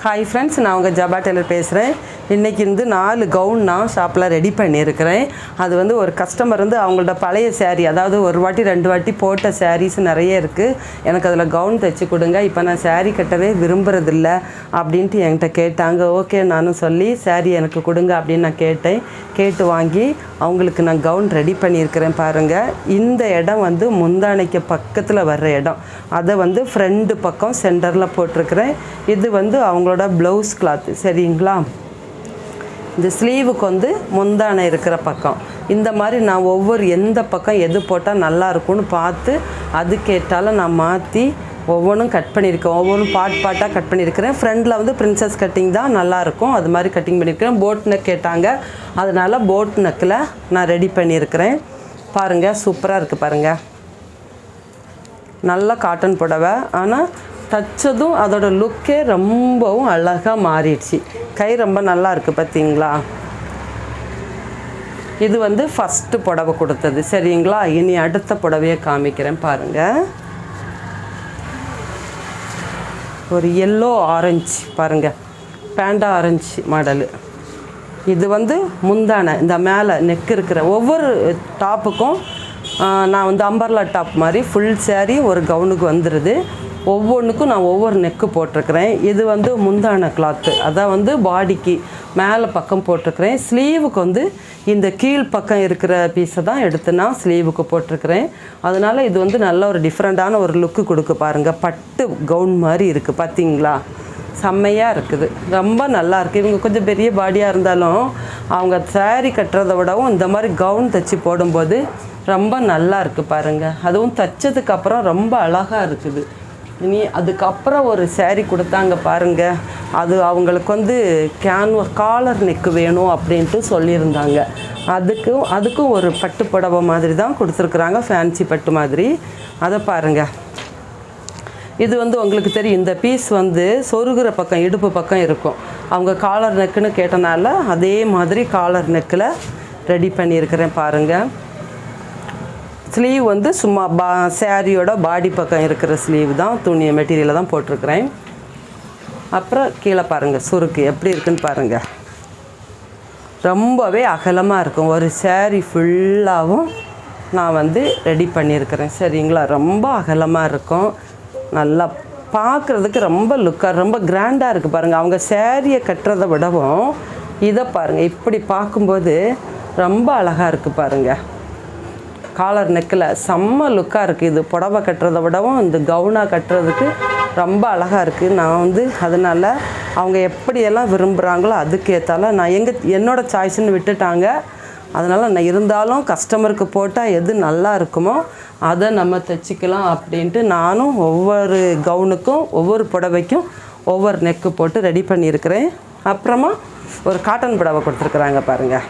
Hi friends நான் உங்கள் ஜபா Taylor பேசுகிறேன் இன்றைக்கி இருந்து நாலு கவுன் நான் ஷாப்பில் ரெடி பண்ணியிருக்கிறேன். அது வந்து ஒரு கஸ்டமர் வந்து அவங்களோட பழைய சேரீ அதாவது ஒரு வாட்டி ரெண்டு வாட்டி போட்ட சாரீஸ் நிறைய இருக்குது எனக்கு அதில் கவுன் தைச்சி கொடுங்க. இப்போ நான் saree கட்டவே விரும்புறதில்ல அப்படின்ட்டு என்கிட்ட கேட்டாங்க. ஓகே நானும் சொல்லி saree எனக்கு கொடுங்க அப்படின்னு நான் கேட்டேன். கேட்டு வாங்கி அவங்களுக்கு நான் கவுன் ரெடி பண்ணியிருக்கிறேன் பாருங்கள் இந்த இடம் வந்து முந்தானைக்கு பக்கத்தில் வர்ற இடம். அதை வந்து ஃப்ரெண்டு பக்கம் சென்டரில் போட்டிருக்கிறேன். இது வந்து அவங்களோட ப்ளவுஸ் கிளாத்து சரிங்களா? இந்த ஸ்லீவுக்கு வந்து முந்தானை இருக்கிற பக்கம். இந்த மாதிரி நான் ஒவ்வொரு எந்த பக்கம் எது போட்டால் நல்லா இருக்கும்னு பார்த்து அதுக்கேட்டாலும் நான் மாற்றி ஒவ்வொன்றும் கட் பண்ணியிருக்கேன். ஒவ்வொன்றும் பாட் பாட்டாக கட் பண்ணியிருக்கிறேன். ஃப்ரண்டில் வந்து பிரின்சஸ் கட்டிங் தான் நல்லாயிருக்கும் அது மாதிரி கட்டிங் பண்ணியிருக்கிறேன். போட் நெக் கேட்டாங்க. அதனால் போட் நெக்கில் நான் ரெடி பண்ணியிருக்கிறேன். பாருங்கள் சூப்பராக இருக்குது பாருங்கள் நல்ல காட்டன் புடவை. ஆனால் தைச்சதும் அதோட லுக்கே ரொம்பவும் அழகாக மாறிடுச்சு. கை ரொம்ப நல்லா இருக்குது பார்த்தீங்களா இது வந்து ஃபஸ்ட்டு புடவை கொடுத்தது. சரிங்களா? இனி அடுத்த புடவையை காமிக்கிறேன் பாருங்கள் ஒரு எல்லோ ஆரஞ்சு பாருங்கள் பேண்டா ஆரஞ்சு மாடலு இது வந்து முந்தானை இந்த மேலே நெக் இருக்கிற ஒவ்வொரு டாப்புக்கும் நான் வந்து அம்பர்லா டாப் மாதிரி ஃபுல் சேரீ ஒரு கவுனுக்கு வந்துடுது ஒவ்வொன்றுக்கும் நான் ஒவ்வொரு நெக்கு போட்டிருக்கிறேன். இது வந்து முந்தான கிளாத்து அதான் வந்து பாடிக்கு மேலே பக்கம் போட்டிருக்கிறேன். ஸ்லீவுக்கு வந்து இந்த கீழ் பக்கம் இருக்கிற பீஸை தான் எடுத்து நான் ஸ்லீவுக்கு போட்டிருக்கிறேன். அதனால் இது வந்து நல்ல ஒரு டிஃப்ரெண்ட்டான ஒரு லுக்கு கொடுக்கு பாருங்கள் பட்டு கவுன் மாதிரி இருக்குது பார்த்தீங்களா செம்மையாக இருக்குது. ரொம்ப நல்லா இருக்குது இவங்க கொஞ்சம் பெரிய பாடியாக இருந்தாலும் அவங்க saree கட்டுறதை விடவும் இந்த மாதிரி கவுன் தைச்சி போடும்போது ரொம்ப நல்லா இருக்குது பாருங்கள் அதுவும் தைச்சதுக்கப்புறம் ரொம்ப அழகாக இருக்குது. இனி அதுக்கப்புறம் ஒரு சேரீ கொடுத்தாங்க பாருங்கள் அது அவங்களுக்கு வந்து கேன்வா காலர் நெக்கு வேணும் அப்படின்ட்டு சொல்லியிருந்தாங்க. அதுக்கும் அதுக்கும் ஒரு பட்டு புடவை மாதிரி தான் கொடுத்துருக்குறாங்க ஃபேன்சி பட்டு மாதிரி. அதை பாருங்கள் இது வந்து உங்களுக்கு தெரியும் இந்த பீஸ் வந்து சொருகிற பக்கம் இடுப்பு பக்கம் இருக்கும். அவங்க காலர் நெக்குன்னு கேட்டனால அதே மாதிரி காலர் நெக்கில் ரெடி பண்ணியிருக்கிறேன் பாருங்கள் ஸ்லீவ் வந்து சும்மா பா சாரியோட பாடி பக்கம் இருக்கிற ஸ்லீவ் தான் துணி மெட்டீரியலை தான் போட்டிருக்கிறேன். அப்புறம் கீழே பாருங்கள் சுருக்கு எப்படி இருக்குன்னு பாருங்கள் ரொம்பவே அகலமாக இருக்கும். ஒரு சேரீ ஃபுல்லாகவும் நான் வந்து ரெடி பண்ணியிருக்கிறேன். சரிங்களா? ரொம்ப அகலமாக இருக்கும். நல்லா பார்க்குறதுக்கு ரொம்ப லுக்காக ரொம்ப கிராண்டாக இருக்குது பாருங்கள் அவங்க சேரீயை கட்டுறதை விடவும் இதை பாருங்கள் இப்படி பார்க்கும்போது ரொம்ப அழகாக இருக்குது பாருங்கள் காலர் நெக்கில் செம்ம லுக்காக இருக்குது இது புடவை கட்டுறதை விடவும் இந்த கவுனாக கட்டுறதுக்கு ரொம்ப அழகாக இருக்குது நான் வந்து அதனால் அவங்க எப்படியெல்லாம் விரும்புகிறாங்களோ அதுக்கேற்றால நான் எங்கள் என்னோடய சாய்ஸ்ன்னு விட்டுட்டாங்க. அதனால் நான் இருந்தாலும் கஸ்டமருக்கு போட்டால் எது நல்லா இருக்குமோ அதை நம்ம தைச்சிக்கலாம் அப்படின்ட்டு நானும் ஒவ்வொரு கவுனுக்கும் ஒவ்வொரு புடவைக்கும் ஒவ்வொரு நெக்கு போட்டு ரெடி பண்ணியிருக்கிறேன். அப்புறமா ஒரு காட்டன் புடவை கொடுத்துருக்குறாங்க பாருங்கள்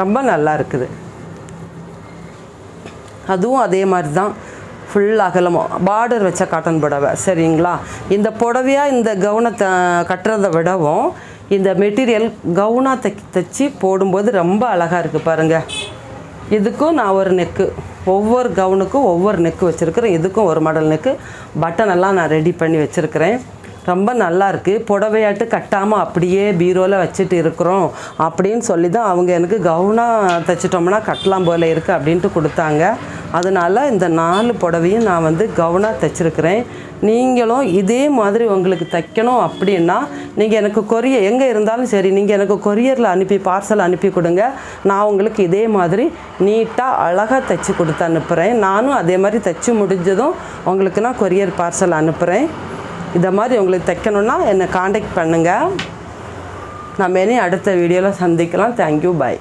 ரொம்ப நல்லா இருக்குது. அதுவும் அதே மாதிரி தான் ஃபுல் அகலமும் பார்டர் வச்ச காட்டன் புடவை. சரிங்களா? இந்த புடவையாக இந்த கவுனத்தை கட்டுறதை விடவும் இந்த மெட்டீரியல் கவுனாக தை தைச்சி போடும்போது ரொம்ப அழகாக இருக்குது பாருங்கள் இதுக்கும் நான் ஒரு நெக்கு ஒவ்வொரு கவுனுக்கும் ஒவ்வொரு நெக்கு வச்சுருக்கிறேன். இதுக்கும் ஒரு மாடல் நெக்கு பட்டன் எல்லாம் நான் ரெடி பண்ணி வச்சுருக்கிறேன். ரொம்ப நல்லா இருக்குது புடவையாட்டு கட்டாமல் அப்படியே பீரோவில் வச்சுட்டு இருக்கிறோம் அப்படின்னு சொல்லி தான் அவங்க எனக்கு கவுனாக தைச்சிட்டோம்னா கட்டலாம் போல இருக்குது அப்படின்ட்டு கொடுத்தாங்க. அதனால இந்த நாலு புடவையும் நான் வந்து கவுனாக தைச்சிருக்கிறேன். நீங்களும் இதே மாதிரி உங்களுக்கு தைக்கணும் அப்படின்னா நீங்கள் எனக்கு கொரியர் எங்கே இருந்தாலும் சரி நீங்கள் எனக்கு கொரியரில் அனுப்பி பார்சல் அனுப்பி கொடுங்க. நான் உங்களுக்கு இதே மாதிரி நீட்டாக அழகாக தைச்சி கொடுத்து அனுப்புகிறேன் நானும் அதே மாதிரி தைச்சி முடிஞ்சதும் உங்களுக்கு நான் கொரியர் பார்சல் அனுப்புகிறேன் இதை மாதிரி உங்களுக்கு தைக்கணுன்னா என்னை காண்டாக்ட் பண்ணுங்கள் நம்ம இனி அடுத்த வீடியோவில் சந்திக்கலாம். Thank you bye